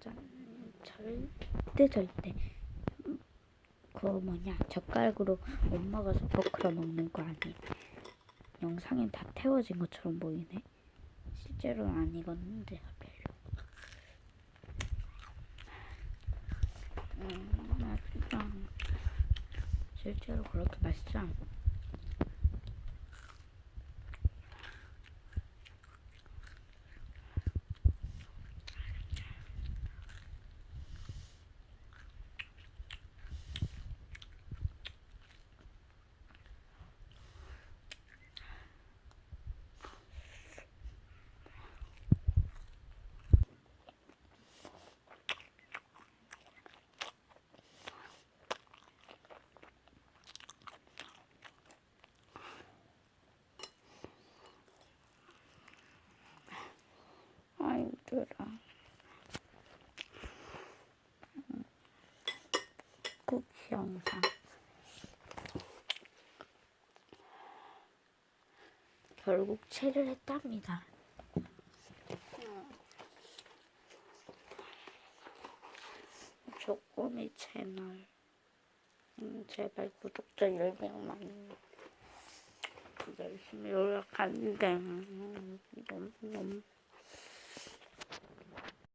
짜잔 절대 절대. 그 뭐냐 젓가락으로 엄마가 섞어크러 먹는 거 아니에요 영상엔 다 태워진 것처럼 보이네. 실제로는 안 익었는데 별로. 음 맛있다 실제로 그렇게 맛있지 않아 힘들어 쿠키 영상. 결국 체를 했답니다. 조꼬미 채널. 음, 제발 구독자 10명만 열심히 노력하는데 음, 너무 너무